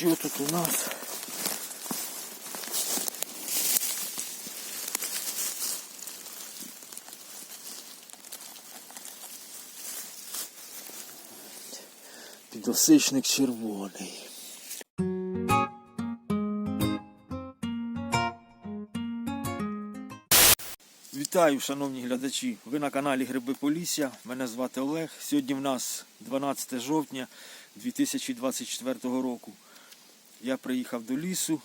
що тут у нас? Підосичник червоний. Вітаю, шановні глядачі! Ви на каналі Гриби Полісся. Мене звати Олег. Сьогодні в нас 12 жовтня 2024 року. Я приїхав до лісу,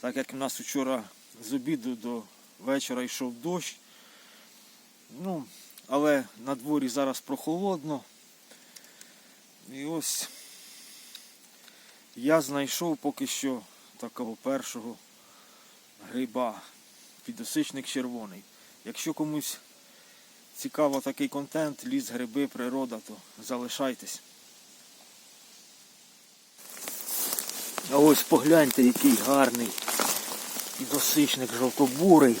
так як в нас вчора з обіду до вечора йшов дощ. Ну, але на дворі зараз прохолодно. І ось я знайшов поки що такого першого гриба. Підосичник червоний. Якщо комусь цікаво такий контент, ліс, гриби, природа, то залишайтесь. А ось погляньте, який гарний досичник жовтобурий.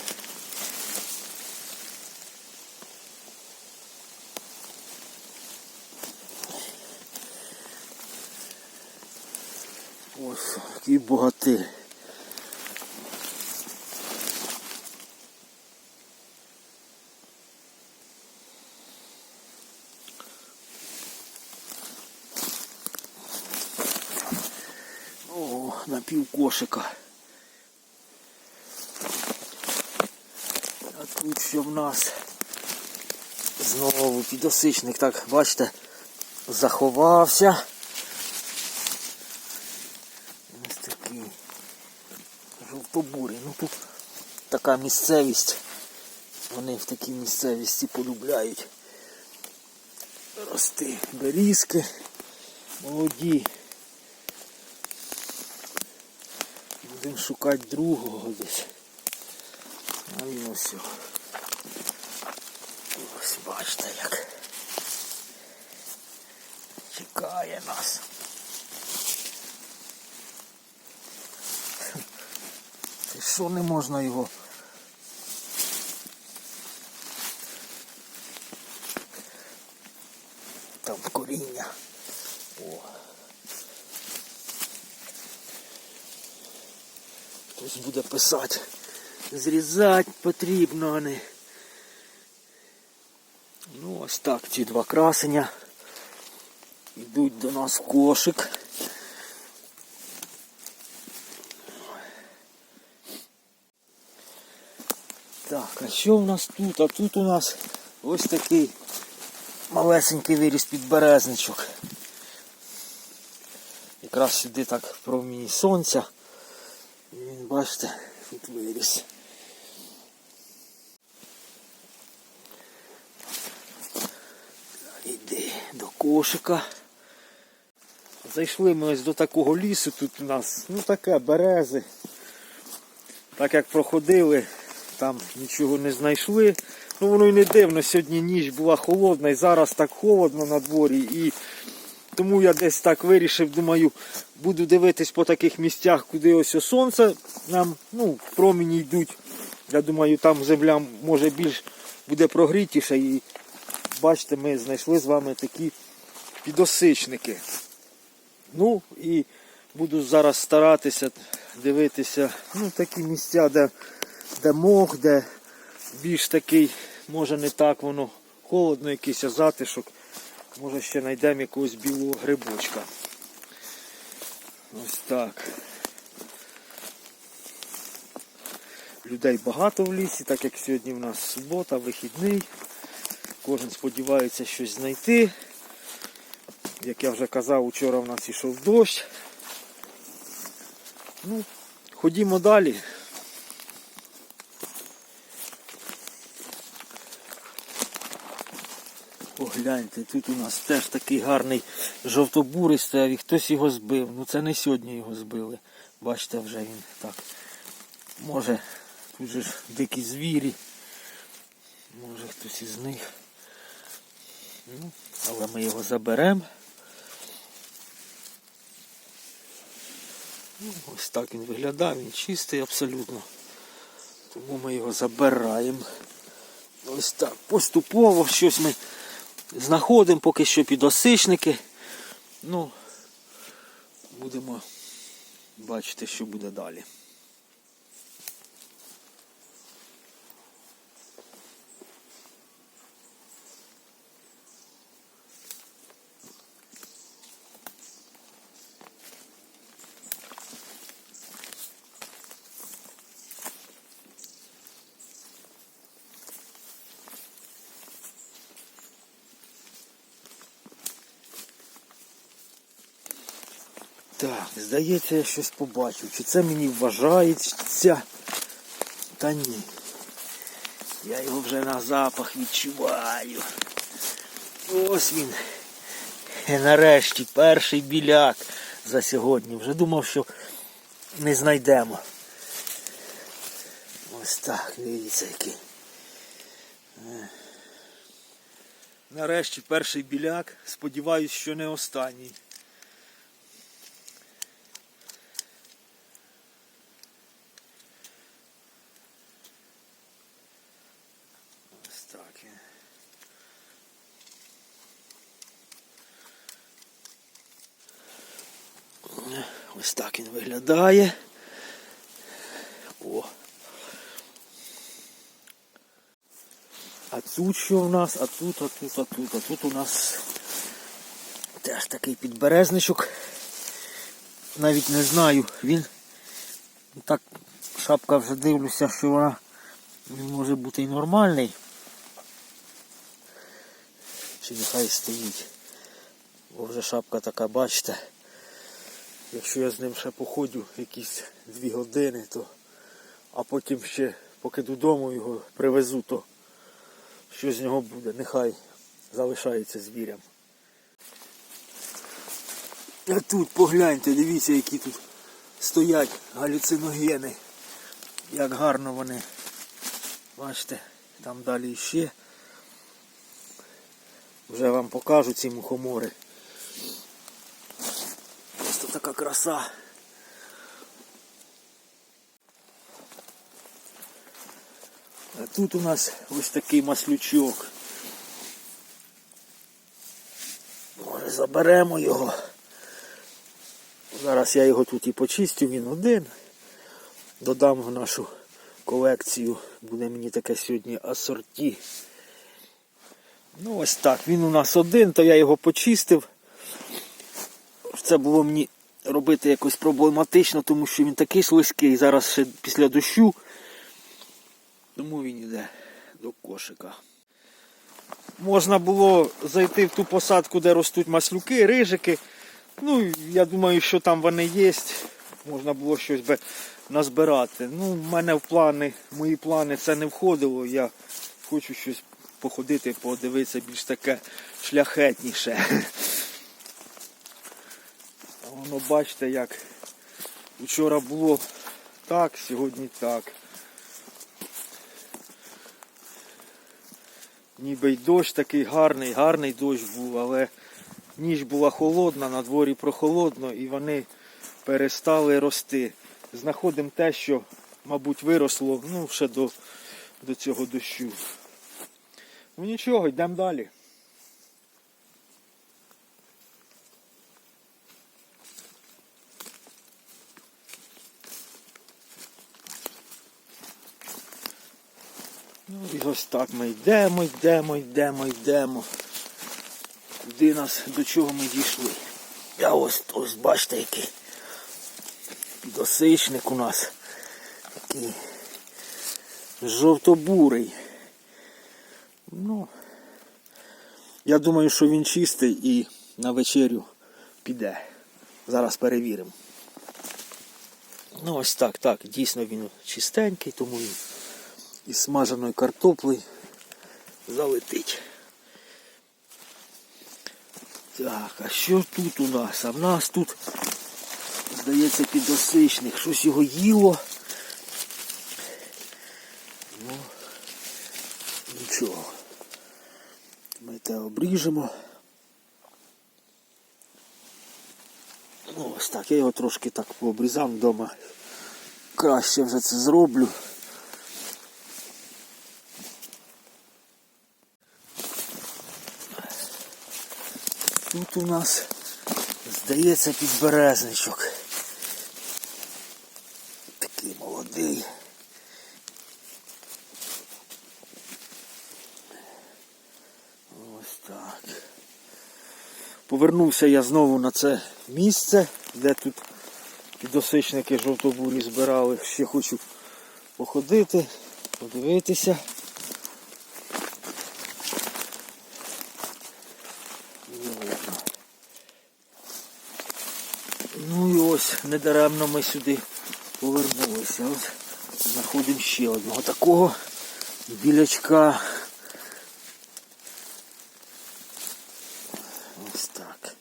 Ось який богатир. О, на пів кошика. А тут що в нас знову підосичник, так, бачите, заховався. Ось такий жовтобурий. Ну тут така місцевість. Вони в такій місцевісті полюбляють рости берізки молоді. Будемо шукати другого десь. А він ось. Ось бачите як. Чекає нас. Що не можна його? Там коріння. О. Хтось буде. Зрізати потрібно, не. Ну ось так ці два красення йдуть до нас в кошик. Так, а що в нас тут? А тут у нас ось такий малесенький виріс підберезничок. Якраз сюди так в проміні сонця. І він, бачите, тут виріс. Іди до кошика. Зайшли ми ось до такого лісу, тут у нас, ну таке, берези. Так як проходили, там нічого не знайшли. Ну воно й не дивно, сьогодні ніч була холодна і зараз так холодно на дворі. І тому я десь так вирішив, думаю, буду дивитись по таких місцях, куди ось сонце нам ну, промені йдуть. Я думаю, там земля може більш буде прогрітіша. І бачите, ми знайшли з вами такі підосичники. Ну і буду зараз старатися дивитися ну, такі місця, де, де мох, де більш такий, може не так воно холодно, якийсь затишок. Може ще знайдемо якогось білого грибочка. Ось так. Людей багато в лісі, так як сьогодні в нас субота, вихідний. Кожен сподівається щось знайти. Як я вже казав, вчора в нас ішов дощ. Ну, ходімо далі. Погляньте, тут у нас теж такий гарний жовтобурий стояв і хтось його збив. Ну це не сьогодні його збили. Бачите, вже він так. Може, тут же ж дикі звірі. Може хтось із них. Ну, але ми його заберемо. Ну, ось так він виглядає, він чистий абсолютно. Тому ми його забираємо. Ось так. Поступово щось ми знаходимо поки що підосичники. Ну, будемо бачити, що буде далі. Так, здається, я щось побачив. Чи це мені вважається? Та ні. Я його вже на запах відчуваю. Ось він. І нарешті перший біляк за сьогодні. Вже думав, що не знайдемо. Ось так, дивіться який. Е. Нарешті перший біляк. Сподіваюсь, що не останній. Ось так. він. Ось так він виглядає. О. А тут що в нас? А тут, а тут, а тут, а тут у нас теж такий підберезничок. Навіть не знаю, він так шапка вже дивлюся, що вона він може бути і нормальний. Чи нехай стоїть. Бо вже шапка така, бачите. Якщо я з ним ще походю якісь дві години, то а потім ще, поки додому його привезу, то що з нього буде, нехай залишається звірям. А тут погляньте, дивіться, які тут стоять галюциногени. Як гарно вони. Бачите, там далі ще. Вже вам покажу ці мухомори. Така краса. А тут у нас ось такий маслючок. Може заберемо його. Зараз я його тут і почистю, він один. Додам в нашу колекцію. Буде мені таке сьогодні асорті. Ну ось так, він у нас один, то я його почистив. Це було мені робити якось проблематично, тому що він такий слизький. Зараз ще після дощу. Тому він йде до кошика. Можна було зайти в ту посадку, де ростуть маслюки, рижики. Ну, я думаю, що там вони є. Можна було щось би назбирати. Ну, в мене в плани, мої плани це не входило. Я хочу щось походити, подивитися більш таке шляхетніше. Воно бачите, як вчора було так, сьогодні так. Ніби й дощ такий гарний, гарний дощ був, але ніч була холодна, на дворі прохолодно і вони перестали рости. Знаходимо те, що, мабуть, виросло ну, ще до, до цього дощу. Ну нічого, йдемо далі. І ось так ми йдемо, йдемо, йдемо, йдемо. Куди нас, до чого ми дійшли? Я ось ось бачите який підосичник у нас. Такий жовтобурий. Ну, я думаю, що він чистий і на вечерю піде. Зараз перевіримо. Ну ось так, так, дійсно він чистенький, тому він із смаженою картоплею залетить. Так, а що тут у нас? А в нас тут, здається, підосичник. Щось його їло. Ну, нічого. Ми те обріжемо. Ну, ось так, я його трошки так пообрізав вдома. Краще вже це зроблю. Тут у нас, здається, підберезничок. Такий молодий. Ось так. Повернувся я знову на це місце, де тут підосичники жовтобурі збирали. Ще хочу походити, подивитися. Не видно. Ну і ось недаремно ми сюди повернулися. От знаходимо ще одного такого білячка. Ось. Так.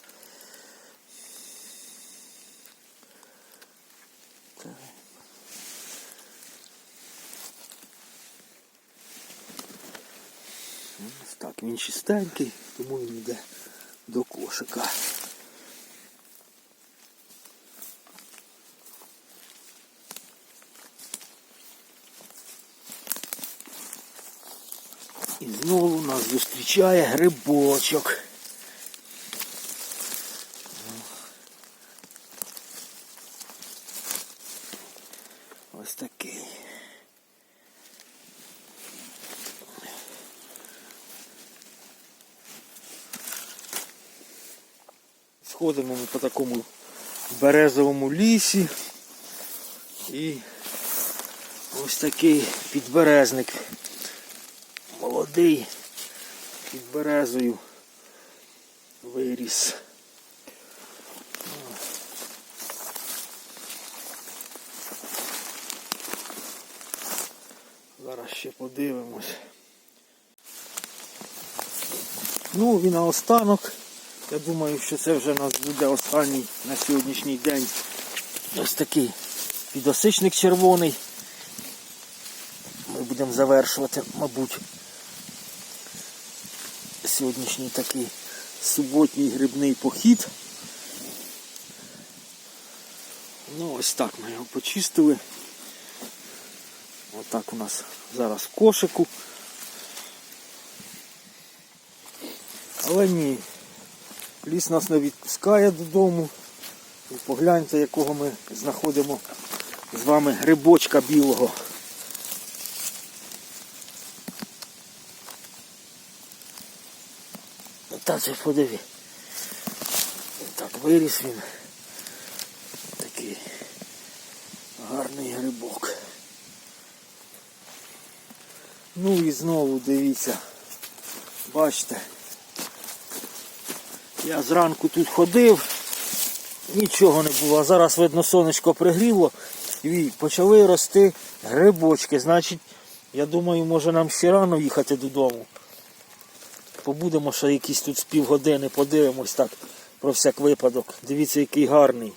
Ось так, він чистенький, тому він йде до кошика. І знову нас зустрічає грибочок. Ось такий. Сходимо ми по такому березовому лісі. І ось такий підберезник. Молодий під березою виріс. Зараз ще подивимось. Ну і наостанок, я думаю, що це вже у нас буде останній на сьогоднішній день ось такий підосичник червоний. Ми будемо завершувати, мабуть, сьогоднішній такий суботній грибний похід. Ну ось так ми його почистили. Отак у нас зараз кошику. Але ні, ліс нас не відпускає додому. І погляньте, якого ми знаходимо з вами грибочка білого. Та це подиви. Так, виріс він. Такий гарний грибок. Ну і знову дивіться. Бачите. Я зранку тут ходив, нічого не було. Зараз видно сонечко пригріло і почали рости грибочки. Значить, я думаю, може нам ще рано їхати додому. Побудемо ще якісь тут з півгодини, подивимось так про всяк випадок. Дивіться, який гарний.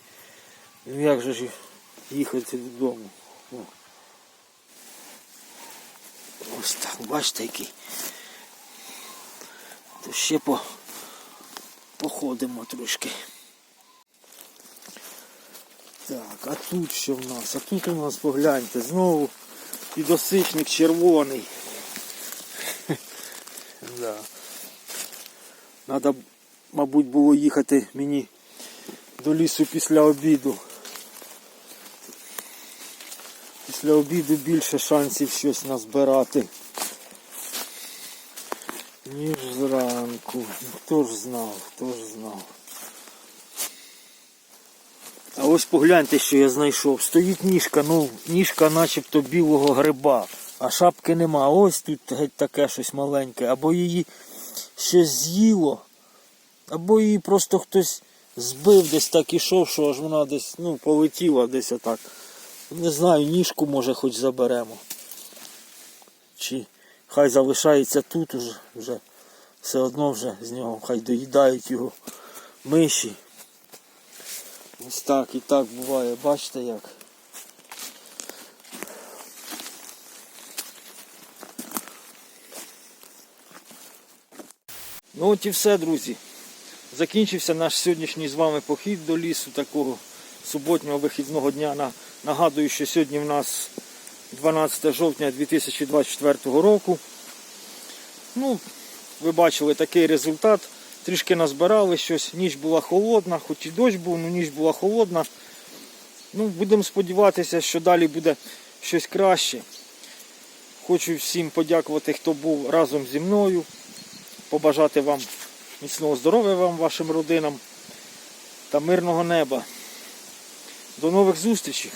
Ну як же ж їхати додому? О. Ось так, бачите який. То ще по... походимо трошки. Так, а тут що в нас? А тут у нас погляньте, знову підосичник червоний. да. Надо, мабуть, було їхати мені до лісу після обіду. Після обіду більше шансів щось назбирати. Ніж зранку. Хто ж знав, хто ж знав. А ось погляньте, що я знайшов. Стоїть ніжка, ну ніжка начебто білого гриба, а шапки нема. Ось тут геть таке щось маленьке. Або її щось з'їло, або її просто хтось збив, десь так ішов, що аж вона десь ну, полетіла десь отак. Не знаю, ніжку може хоч заберемо. Чи хай залишається тут уже, вже все одно вже з нього хай доїдають його миші. Ось так і так буває, бачите як. Ну от і все, друзі. Закінчився наш сьогоднішній з вами похід до лісу такого суботнього вихідного дня. Нагадую, що сьогодні в нас 12 жовтня 2024 року. Ну, ви бачили такий результат. Трішки назбирали щось, ніч була холодна, хоч і дощ був, але ніч була холодна. Ну, будемо сподіватися, що далі буде щось краще. Хочу всім подякувати, хто був разом зі мною. Побажати вам міцного здоров'я вам, вашим родинам та мирного неба. До нових зустрічей!